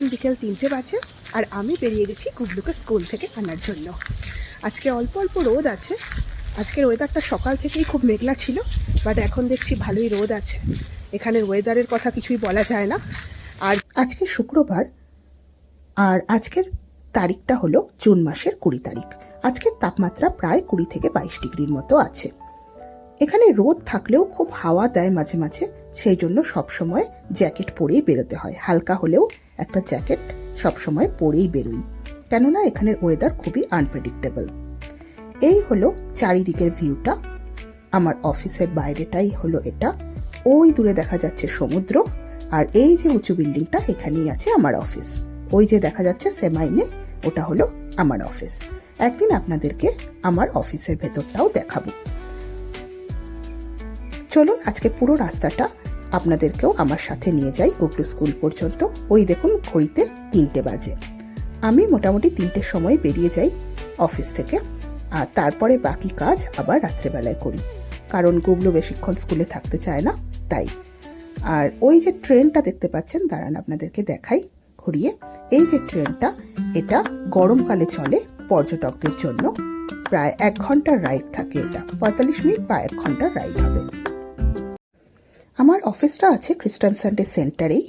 বিকেল তিনটে বাজে আর আমি বেরিয়ে গেছি কুবলুকে স্কুল থেকে আনার জন্য। আজকে অল্প অল্প রোদ আছে। আজকের ওয়েদারটা সকাল থেকেই খুব মেঘলা ছিল বাট এখন দেখছি ভালোই রোদ আছে। এখানের ওয়েদারের কথা কিছুই বলা যায় না। আর আজকে শুক্রবার, আর আজকের তারিখটা হলো জুন মাসের কুড়ি তারিখ। আজকের তাপমাত্রা প্রায় কুড়ি থেকে বাইশ ডিগ্রির মতো আছে। এখানে রোদ থাকলেও খুব হাওয়া দেয় মাঝে মাঝে, সেই জন্য সবসময় জ্যাকেট পরেই বেরোতে হয়। হালকা হলেও একটা জ্যাকেট সবসময় পরেই বেরোই, কেননা এখানের ওয়েদার খুবই আনপ্রেডিক্টেবল এই হলো চারিদিকের ভিউটা আমার অফিসের বাইরেটাই হলো এটা। ওই দূরে দেখা যাচ্ছে সমুদ্র, আর এই যে উঁচু বিল্ডিংটা এখানেই আছে আমার অফিস ওই যে দেখা যাচ্ছে সেমাইনে ওটা হলো আমার অফিস একদিন আপনাদেরকে আমার অফিসের ভেতরটাও দেখাবো। চলুন আজকে পুরো রাস্তাটা আপনাদেরকেও আমার সাথে নিয়ে যাই গুগলু স্কুল পর্যন্ত। ওই দেখুন, ঘড়িতে তিনটে বাজে। আমি মোটামুটি তিনটের সময় বেরিয়ে যাই অফিস থেকে, আর তারপরে বাকি কাজ আবার রাত্রেবেলায় করি। কারণ গুগলু বেশিক্ষণ স্কুলে থাকতে চায় না, তাই। আর ওই যে ট্রেনটা দেখতে পাচ্ছেন, দাঁড়ান আপনাদেরকে দেখাই ঘুরিয়ে। এই যে ট্রেনটা, এটা গরমকালে চলে পর্যটকদের জন্য। প্রায় এক ঘণ্টার রাইড থাকে এটা। পঁয়তাল্লিশ মিনিট বা এক ঘণ্টার রাইড হবে। আমার অফিসটা আছে খ্রিস্টান সানডে সেন্টারেই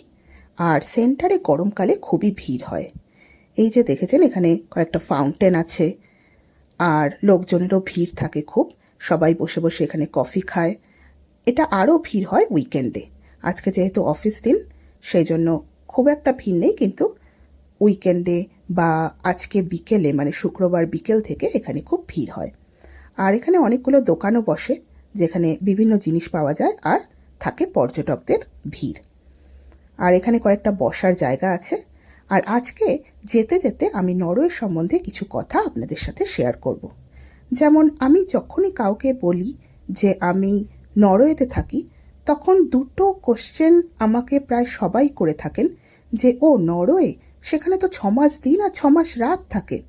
আর সেন্টারে গরমকালে খুবই ভিড় হয়। এই যে দেখেছেন, এখানে কয়েকটা ফাউন্টেন আছে, আর লোকজনেরও ভিড় থাকে খুব। সবাই বসে বসে এখানে কফি খায়। এটা আরও ভিড় হয় উইকেন্ডে আজকে যেহেতু অফিস দিন, সেই জন্য খুব একটা ভিড় নেই, কিন্তু উইকেন্ডে বা আজকে বিকেলে মানে শুক্রবার বিকেল থেকে এখানে খুব ভিড় হয়। আর এখানে অনেকগুলো দোকানও বসে, যেখানে বিভিন্ন জিনিস পাওয়া যায়, আর থাকে পর্যটকদের ভিড়। আর এখানে কয়েকটা বসার জায়গা আছে। আর আজকে যেতে যেতে আমি নরওয়ে সম্বন্ধে কিছু কথা আপনাদের সাথে শেয়ার করব। যেমন আমি যখনই কাউকে বলি যে আমি নরওয়েতে থাকি, তখন দুটো কোশ্চেন আমাকে প্রায় সবাই করে থাকেন যে, ও, নরওয়ে? সেখানে তো ছমাস দিন আর ছমাস রাত থাকে।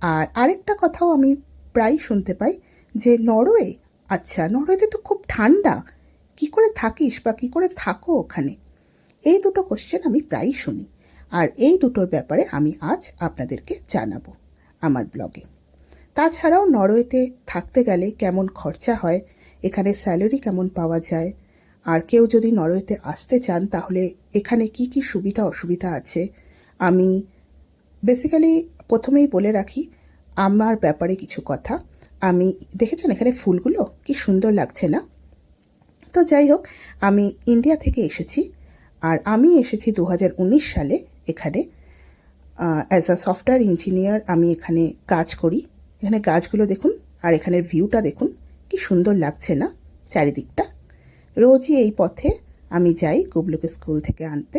আর আরেকটা কথাও আমি প্রায় শুনতে পাই যে, নরওয়ে? আচ্ছা নরওয়েতে তো খুব ঠান্ডা। কি করে থাকিস বা কি করে থাকো ওখানে? এই দুটো কোশ্চেন আমি প্রায়ই শুনি। আর এই দুটোর ব্যাপারে আমি আজ আপনাদেরকে জানাব আমার ব্লগে তাছাড়াও নরওয়েতে থাকতে গেলে কেমন খরচা হয়? এখানে স্যালারি কেমন পাওয়া যায়? আর কেউ যদি নরওয়েতে আসতে চান, তাহলে এখানে কি কি সুবিধা অসুবিধা আছে? আমি বেসিক্যালি প্রথমেই বলে রাখি, আমার ব্যাপারে কিছু কথা। আমি, দেখেছেন এখানে ফুলগুলো? কি সুন্দর লাগছে না? তো যাই হোক, আমি ইন্ডিয়া থেকে এসেছি আর আমি এসেছি দু হাজার উনিশ সালে এখানে। অ্যাজ আ সফটওয়্যার ইঞ্জিনিয়ার আমি এখানে কাজ করি। এখানে গাছগুলো দেখুন আর এখানের ভিউটা দেখুন, কি সুন্দর লাগছে না চারিদিকটা। রোজই এই পথে আমি যাই গুবলুকে স্কুল থেকে আনতে।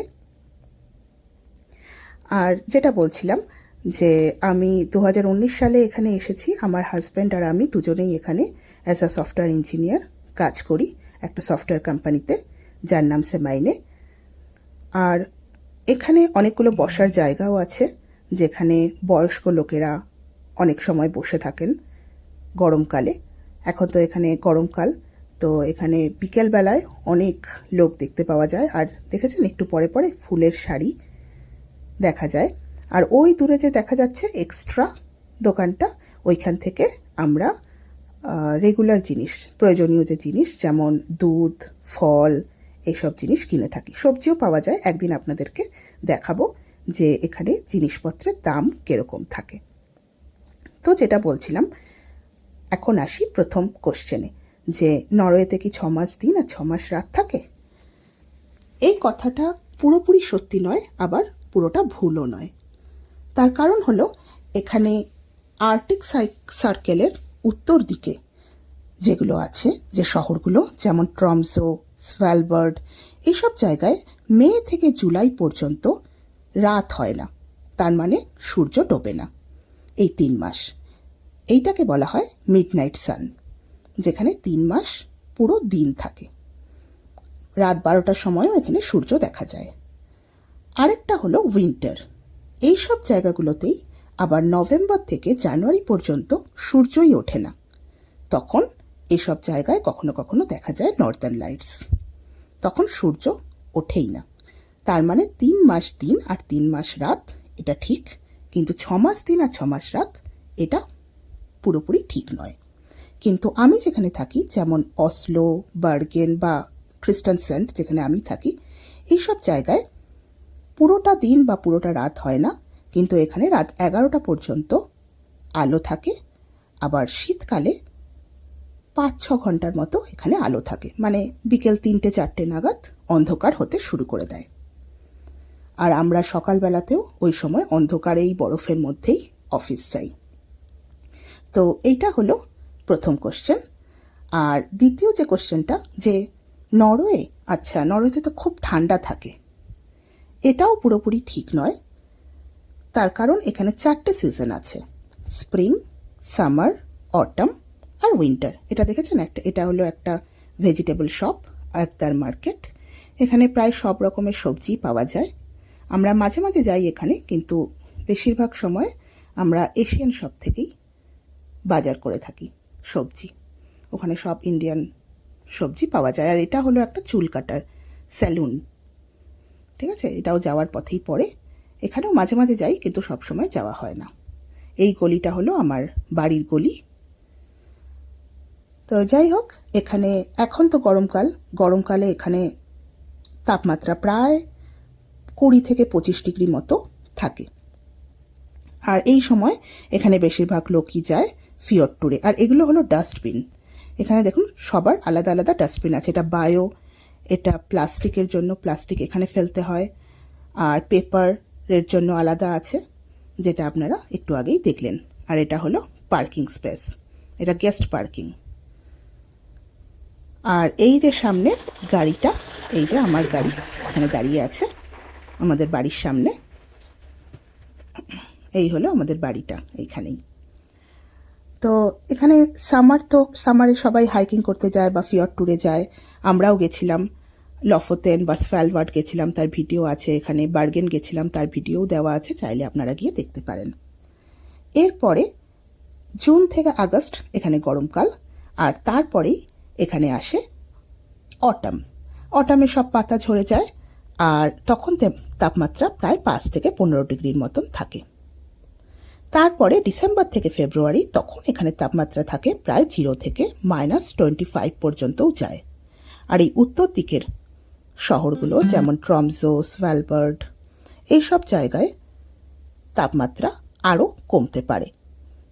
আর যেটা বলছিলাম যে আমি দু হাজার উনিশ সালে এখানে এসেছি, আমার হাজব্যান্ড আর আমি দুজনেই এখানে অ্যাজ আ সফটওয়্যার ইঞ্জিনিয়ার কাজ করি। একটা সফটওয়্যার কোম্পানিতে যার নাম সেমাইনে আর এখানে অনেকগুলো বসার জায়গাও আছে, যেখানে বয়স্ক লোকেরা অনেক সময় বসে থাকেন গরমকালে। এখন তো এখানে গরমকাল তো এখানে বিকেলবেলায় অনেক লোক দেখতে পাওয়া যায়। আর দেখেছেন, একটু পরে পরে ফুলের শাড়ি দেখা যায়। আর ওই দূরে যে দেখা যাচ্ছে এক্সট্রা দোকানটা, ওইখান থেকে আমরা রেগুলার জিনিস, প্রয়োজনীয় যে জিনিস, যেমন দুধ, ফল, এইসব জিনিস কিনে থাকি। সবজিও পাওয়া যায়, একদিন আপনাদেরকে দেখাবো যে এখানে জিনিসপত্রের দাম কীরকম থাকে। তো যেটা বলছিলাম, এখন আসি প্রথম কোশ্চেনে যে নরওয়েতে কি ছ মাস দিন আর ছ মাস রাত থাকে? এই কথাটা পুরোপুরি সত্যি নয়, আবার পুরোটা ভুলও নয়। তার কারণ হলো, এখানে আর্টিক সার্কেলের উত্তর দিকে যেগুলো আছে, যে শহরগুলো, যেমন ট্রমসো স্ভ্যালবার্ড এইসব জায়গায় মে থেকে জুলাই পর্যন্ত রাত হয় না। তার মানে সূর্য ডোবে না। এই তিন মাস। এইটাকে বলা হয় মিড নাইট সান, যেখানে তিন মাস পুরো দিন থাকে। রাত বারোটার সময়ও এখানে সূর্য দেখা যায়। আরেকটা হলো উইন্টার। এইসব জায়গাগুলোতেই আবার নভেম্বর থেকে জানুয়ারি পর্যন্ত সূর্যই ওঠে না। তখন এসব জায়গায় কখনো কখনো দেখা যায় নর্দার্ন লাইটস তখন সূর্য ওঠেই না। তার মানে তিন মাস দিন আর তিন মাস রাত এটা ঠিক, কিন্তু ছ মাস দিন আর ছ মাস রাত এটা পুরোপুরি ঠিক নয়। কিন্তু আমি যেখানে থাকি, যেমন অসলো, বার্গেন বা খ্রিস্টান সেন্ট যেখানে আমি থাকি, এইসব জায়গায় পুরোটা দিন বা পুরোটা রাত হয় না। কিন্তু এখানে রাত এগারোটা পর্যন্ত আলো থাকে। আবার শীতকালে পাঁচ ছ ঘণ্টার মতো এখানে আলো থাকে। মানে বিকেল তিনটে, চারটে নাগাদ অন্ধকার হতে শুরু করে দেয়। আর আমরা সকালবেলাতেও ওই সময় অন্ধকার এই বরফের মধ্যেই অফিস যাই। তো এইটা হলো প্রথম কোশ্চেন আর দ্বিতীয় যে কোশ্চেনটা যে নরওয়ে আচ্ছা নরওয়েতে তো খুব ঠান্ডা থাকে। এটাও পুরোপুরি ঠিক নয়। তার কারণ এখানে চারটে সিজন আছে। স্প্রিং সামার অটম আর উইন্টার এটা দেখেছেন? একটা এটা হলো একটা ভেজিটেবল শপ একদার মার্কেট এখানে প্রায় সব রকমের সবজি পাওয়া যায়। আমরা মাঝে মাঝে যাই এখানে, কিন্তু বেশিরভাগ সময় আমরা এশিয়ান শপ থেকেই বাজার করে থাকি সবজি। ওখানে সব ইন্ডিয়ান সবজি পাওয়া যায়। আর এটা হলো একটা চুল কাটার স্যালুন ঠিক আছে? এটাও যাওয়ার পথেই পড়ে। এখানেও মাঝে মাঝে যাই, কিন্তু সব সময় যাওয়া হয় না। এই গলিটা হলো আমার বাড়ির গলি। তো যাই হোক, এখানে এখন তো গরমকাল। গরমকালে এখানে তাপমাত্রা প্রায় কুড়ি থেকে পঁচিশ ডিগ্রি মতো থাকে। আর এই সময় এখানে বেশিরভাগ লোকই যায় ফিওর ট্যুরে। আর এগুলো হলো ডাস্টবিন। এখানে দেখুন, সবার আলাদা আলাদা ডাস্টবিন আছে। এটা বায়ো, এটা প্লাস্টিকের জন্য প্লাস্টিক এখানে ফেলতে হয়। আর পেপারের জন্য আলাদা আছে, যেটা আপনারা একটু আগেই দেখলেন। আর এটা হলো পার্কিং স্পেস। এটা গেস্ট পার্কিং। আর এই যে সামনে গাড়িটা, এই যে আমার গাড়ি এখানে দাঁড়িয়ে আছে, আমাদের বাড়ির সামনে। এই হলো আমাদের বাড়িটা এইখানেই। তো এখানে সামার তো, সামারে সবাই হাইকিং করতে যায় বা ফিয়র ট্যুরে যায়। আমরাও গেছিলাম। লফোতেন বা স্ফ্যালওয়ার্ড গেছিলাম, তার ভিডিও আছে এখানে, বার্গেন গেছিলাম, তার ভিডিও দেওয়া আছে, চাইলে আপনারা গিয়ে দেখতে পারেন। এরপরে জুন থেকে আগস্ট, এখানে গরমকাল, আর তারপরেই এখানে আসে অটাম। অটামে সব পাতা ঝরে যায়, আর তখন তাপমাত্রা প্রায় পাঁচ থেকে পনেরো ডিগ্রির মতন থাকে। তারপরে ডিসেম্বর থেকে ফেব্রুয়ারি, তখন এখানে তাপমাত্রা থাকে প্রায় জিরো থেকে মাইনাস টোয়েন্টি ফাইভ পর্যন্তও যায়। আর এই উত্তর দিকের শহরগুলো, যেমন ট্রমজো স্ভ্যালবার্ড এইসব জায়গায় তাপমাত্রা আরও কমতে পারে।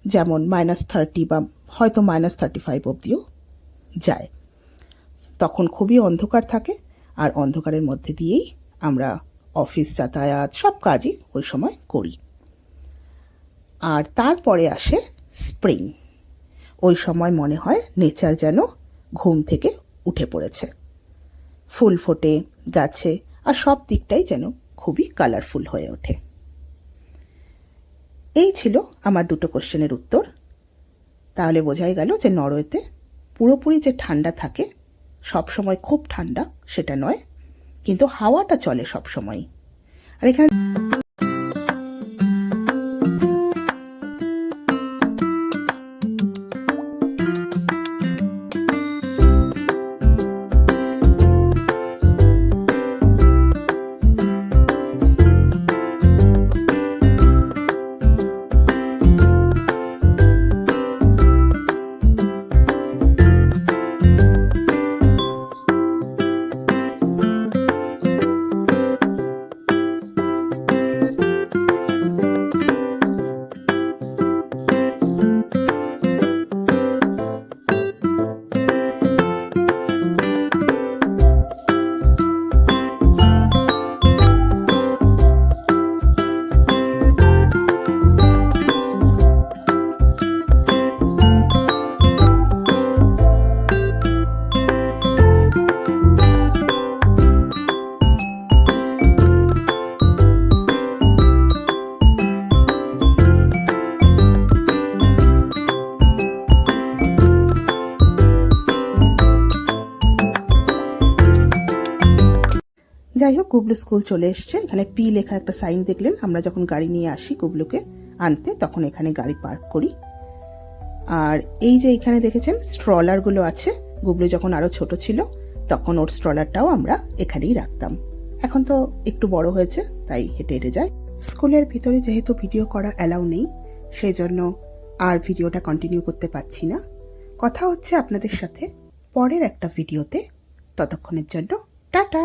যেমন মাইনাস থার্টি বা হয়তো মাইনাস থার্টি ফাইভ অবধিও যায়। তখন খুবই অন্ধকার থাকে আর অন্ধকারের মধ্যে দিয়েই আমরা অফিস, যাতায়াত সব কাজই ওই সময় করি। আর তারপরে আসে স্প্রিং ওই সময় মনে হয় নেচার যেন ঘুম থেকে উঠে পড়েছে। ফুল ফোটে গাছে আর সব দিকটাই যেন খুবই কালারফুল হয়ে ওঠে। এই ছিল আমার দুটো কোশ্চেনের উত্তর। তাহলে বোঝাই গেল যে নরওয়েতে পুরোপুরি যে ঠান্ডা থাকে, সব সময় খুব ঠান্ডা, সেটা নয়, কিন্তু হাওয়াটা চলে সব সময়। আর এখানে যাই হোক গুবলু স্কুল চলে এসছে। এখানে পি লেখা একটা সাইন দেখলেন, আমরা যখন গাড়ি নিয়ে আসি গুবলুকে আনতে, তখন এখানে গাড়ি পার্ক করি। আর এই যে এখানে দেখেছেন স্ট্রলারগুলো আছে। গুবলু যখন আরও ছোট ছিল, তখন ওর স্ট্রলারটাও আমরা এখানেই রাখতাম। এখন তো একটু বড় হয়েছে, তাই হেঁটে হেঁটে যায় স্কুলের ভিতরে যেহেতু ভিডিও করা অ্যালাউ নেই সেই জন্য আর ভিডিওটা কন্টিনিউ করতে পারছি না। কথা হচ্ছে আপনাদের সাথে পরের একটা ভিডিওতে। ততক্ষণের জন্য, টাটা!